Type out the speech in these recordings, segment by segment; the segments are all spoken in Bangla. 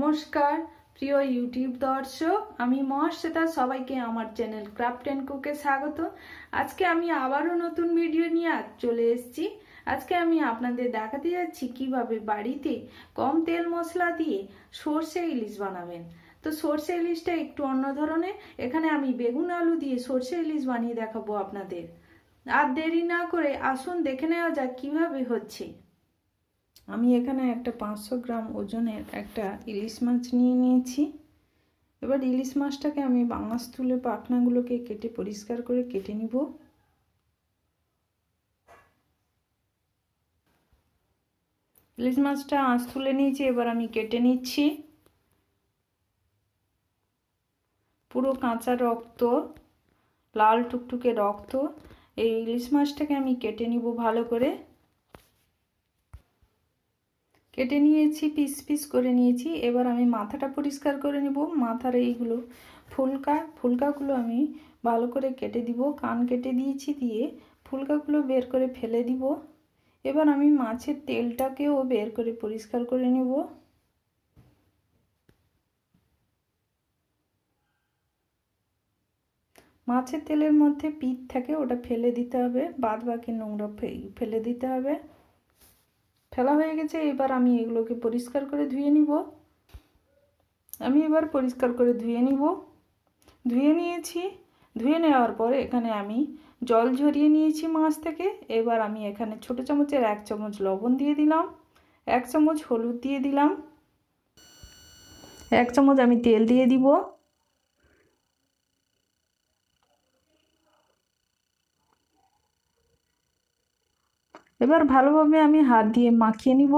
নমস্কার, প্রিয় ইউটিউব দর্শক, আমি মহাশ্বেতা, সবাইকে আমার চ্যানেল ক্রাফট অ্যান্ড কুকে স্বাগত। আজকে আমি আবারও নতুন ভিডিও নিয়ে চলে এসেছি। আজকে আমি আপনাদের দেখাতে যাচ্ছি কীভাবে বাড়িতে কম তেল মশলা দিয়ে সর্ষে ইলিশ বানাবেন। তো সর্ষে ইলিশটা একটু অন্য ধরনের। এখানে আমি বেগুন, আলু দিয়ে সর্ষে ইলিশ বানিয়ে দেখাবো আপনাদের। আর দেরি না করে আসুন, দেখে নেওয়া যাক কীভাবে হচ্ছে। আমি এখানে একটা পাঁচশো গ্রাম ওজনের একটা ইলিশ মাছ নিয়ে নিয়েছি। এবার ইলিশ মাছটাকে আমি বাংলাস তুলে পাখনাগুলোকে কেটে পরিষ্কার করে কেটে নিব। ইলিশ মাছটা আঁশ তুলে নিয়েছি, এবার আমি কেটে নিচ্ছি। পুরো কাঁচা রক্ত, লাল টুকটুকে রক্ত, এই ইলিশ মাছটাকে আমি কেটে নিব ভালো করে। কেটে নিয়েছি পিস পিস করে নিয়েছি। এবার আমি মাথাটা পরিষ্কার করে নেব। মাথার এইগুলো ফুলকা, ফুলকাগুলো আমি ভালো করে কেটে দিব। কান কেটে দিয়েছি দিয়ে ফুলকাগুলো বের করে ফেলে দিব। এবার আমি মাছের তেলটাকেও বের করে পরিষ্কার করে নেব। মাছের তেলের মধ্যে পিঠ থাকে, ওটা ফেলে দিতে হবে। বাদ বাকি নোংরা ফেলে দিতে হবে। ফেলা হয়ে গেছে, এবার আমি এগুলোকে পরিষ্কার করে ধুয়ে নিব। আমি এবার পরিষ্কার করে ধুয়ে নিব। ধুয়ে নিয়েছি। ধুয়ে নেওয়ার পরে এখানে আমি জল ঝরিয়ে নিয়েছি মাছ থেকে। এবার আমি এখানে ছোট চামচের এক চামচ লবণ দিয়ে দিলাম। এক চামচ হলুদ দিয়ে দিলাম। এক চামচ আমি তেল দিয়ে দিব। এবার ভালোভাবে আমি হাত দিয়ে মাখিয়ে নিব।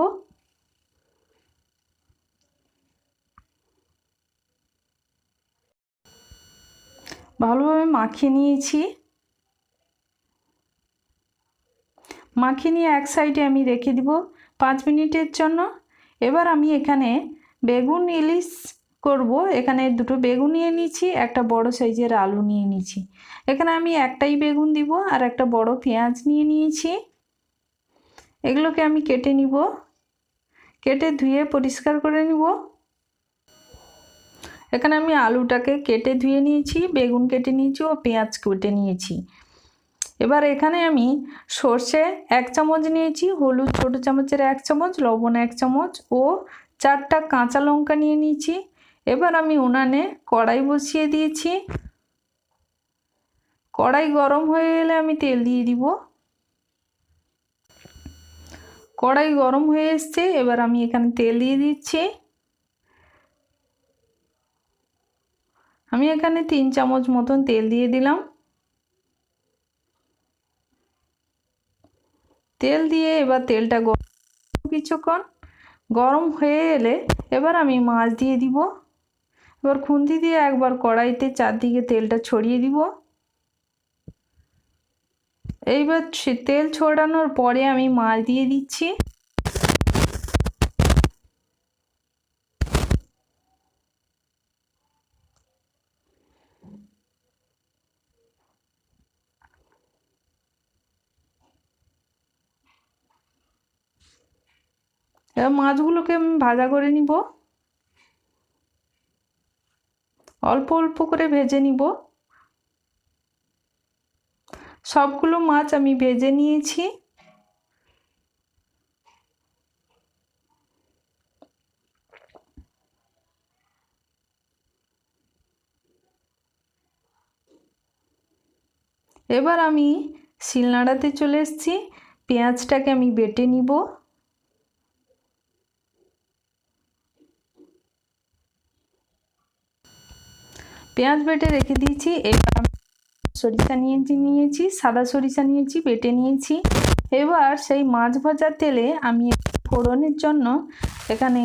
ভালোভাবে মাখিয়ে নিয়েছি। মাখিয়ে নিয়ে এক সাইডে আমি রেখে দিব পাঁচ মিনিটের জন্য। এবার আমি এখানে বেগুন ইলিশ করব। এখানে দুটো বেগুন নিয়ে নিয়েছি, একটা বড় সাইজের আলু নিয়ে নিয়েছি। এখানে আমি একটাই বেগুন দিব আর একটা বড় পেঁয়াজ নিয়ে নিয়েছি। এগুলোকে আমি কেটে নিব। কেটে ধুয়ে পরিষ্কার করে নিব। এখানে আমি আলুটাকে কেটে ধুয়ে নিয়েছি, বেগুন কেটে নিয়েছি ও পেঁয়াজ কেটে নিয়েছি। এবার এখানে আমি সর্ষে এক চামচ নিয়েছি, হলুদ ছোটো চামচের এক চামচ, লবণ এক চামচ ও চারটা কাঁচা লঙ্কা নিয়ে নিয়েছি। এবার আমি উনানে কড়াই বসিয়ে দিয়েছি। কড়াই গরম হয়ে গেলে আমি তেল দিয়ে দিব। কড়াই গরম হয়ে এসছে, এবার আমি এখানে তেল দিয়ে দিচ্ছি। আমি এখানে তিন চামচ মতন তেল দিয়ে দিলাম। তেল দিয়ে এবার তেলটা গরম কিছুক্ষণ। গরম হয়ে এলে এবার আমি মাছ দিয়ে দিব। এবার খুন্তি দিয়ে একবার কড়াইতে চারদিকে তেলটা ছড়িয়ে দিব। এইবার তেল ছড়ানোর পরে আমি মাছ দিয়ে দিচ্ছি। এবার মাছগুলোকে আমি ভাজা করে নিব। অল্প অল্প করে ভেজে নিব। সবগুলো মাছ আমি ভেজে নিয়েছি। এবার আমি শিলনাড়াতে চলে এসেছি। পেঁয়াজটাকে আমি বেটে নিব। পেঁয়াজ বেটে রেখে দিয়েছি। এবার সরিষা নিয়েছি নিয়েছি, সাদা সরিষা নিয়েছি, বেটে নিয়েছি। এবার সেই মাছ ভাজার তেলে আমি ফোড়নের জন্য এখানে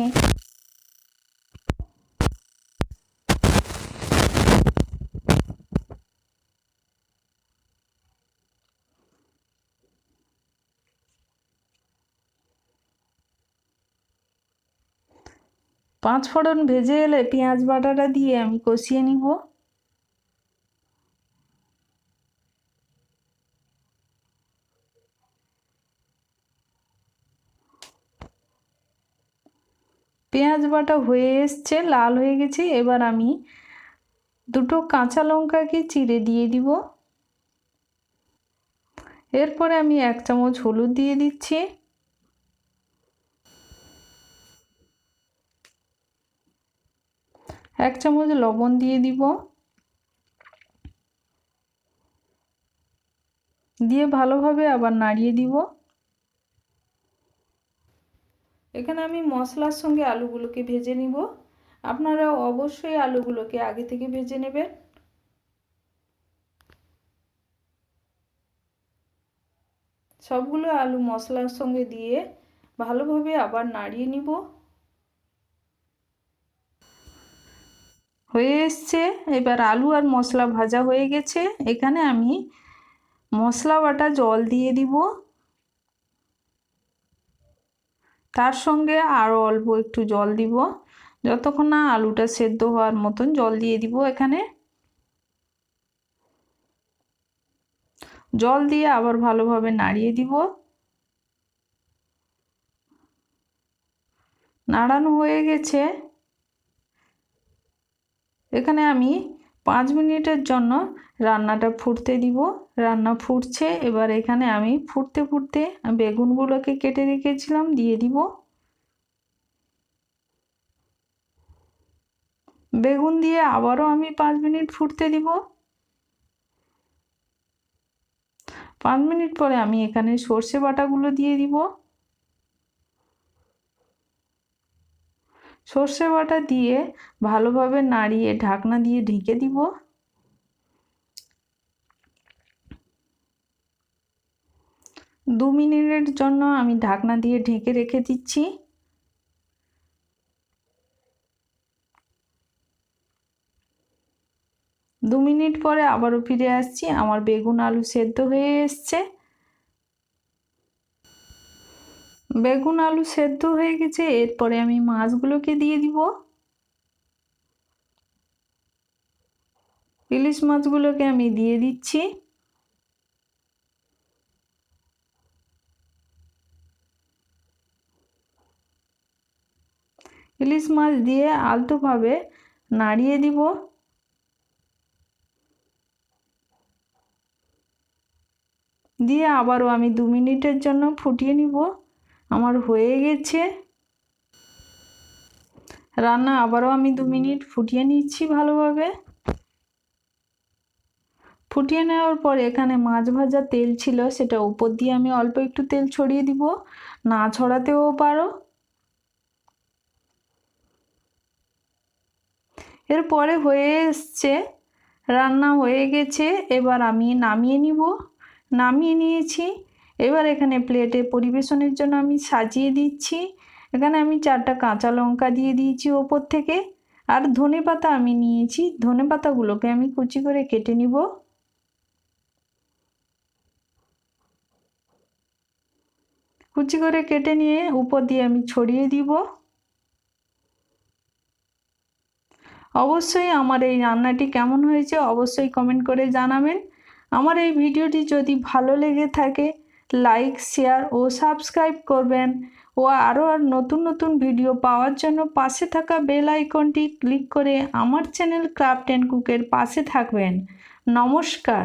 পাঁচ ফোড়ন ভেজে এলে পেঁয়াজ বাটাটা দিয়ে আমি কষিয়ে নিব। পেঁয়াজ বাটা হয়ে এসছে, লাল হয়ে গেছে। এবার আমি দুটো কাঁচা লঙ্কাকে চিড়ে দিয়ে দিব। এরপরে আমি এক চামচ হলুদ দিয়ে দিচ্ছি। এক চামচ লবণ দিয়ে দিব। দিয়ে ভালোভাবে আবার নাড়িয়ে দিব। এখানে আমি মশলার সঙ্গে আলুগুলোকে ভেজে নিব। আপনারা অবশ্যই আলুগুলোকে আগে থেকে ভেজে নেবেন। সবগুলো আলু মশলার সঙ্গে দিয়ে ভালোভাবে আবার নাড়িয়ে নিব। হয়ে এসছে। এবার আলু আর মশলা ভাজা হয়ে গেছে। এখানে আমি মশলা বাটা জল দিয়ে দিব। তার সঙ্গে আরও অল্প একটু জল দিব। যতক্ষণ না আলুটা সেদ্ধ হওয়ার মতন জল দিয়ে দিব এখানে। জল দিয়ে আবার ভালোভাবে নাড়িয়ে দিব। নাড়ানো হয়ে গেছে। এখানে আমি পাঁচ মিনিটের জন্য রান্নাটা ফুটতে দিব। রান্না ফুটছে, এবার এখানে আমি ফুটতে ফুটতে বেগুনগুলোকে কেটে রেখেছিলাম, দিয়ে দিব। বেগুন দিয়ে আবারও আমি পাঁচ মিনিট ফুটতে দিব। পাঁচ মিনিট পরে আমি এখানে সর্ষে বাটাগুলো দিয়ে দিব। সর্ষে বাটা দিয়ে ভালোভাবে নাড়িয়ে ঢাকনা দিয়ে ঢেকে দিব। দু মিনিটের জন্য আমি ঢাকনা দিয়ে ঢেকে রেখে দিচ্ছি। দু মিনিট পরে আবারও ফিরে আসছি। আমার বেগুন আলু সেদ্ধ হয়ে এসছে। বেগুন, আলু সেদ্ধ হয়ে গেছে, এরপরে আমি মাছগুলোকে দিয়ে দিব। ইলিশ মাছগুলোকে আমি দিয়ে দিচ্ছি। ইলিশ মাছ দিয়ে আলতোভাবে নাড়িয়ে দিব। দিয়ে আবারও আমি দু মিনিটের জন্য ফুটিয়ে নিব। আমার হয়ে গেছে। রান্না আবারও আমি দু মিনিট ফুটিয়ে নিচ্ছি ভালোভাবে। ফুটিয়ে নেওয়ার পর এখানে মাছ ভাজা তেল ছিল, সেটা উপর দিয়ে আমি অল্প একটু তেল ছড়িয়ে দিব। না ছড়াতেও পারো। এরপরে হয়ে এসছে, রান্না হয়ে গেছে, এবার আমি নামিয়ে নিব। নামিয়ে নিয়েছি এবার এখানে প্লেটে পরিবেশনের জন্য আমি সাজিয়ে দিচ্ছি। এখানে আমি চারটা কাঁচা লঙ্কা দিয়ে দিয়েছি ওপর থেকে। আর ধনে পাতা আমি নিয়েছি। ধনে পাতাগুলোকে আমি কুচি করে কেটে নিব। কুচি করে কেটে নিয়ে উপর দিয়ে আমি ছড়িয়ে দিব। অবশ্যই আমার এই রান্নাটি কেমন হয়েছে অবশ্যই কমেন্ট করে জানাবেন। আমার এই ভিডিওটি যদি ভালো লেগে থাকে লাইক, শেয়ার ও সাবস্ক্রাইব করবেন। ও আরও আর নতুন নতুন ভিডিও পাওয়ার জন্য পাশে থাকা বেল আইকনটি ক্লিক করে আমার চ্যানেল ক্রাফট অ্যান্ড কুকের পাশে থাকবেন। নমস্কার।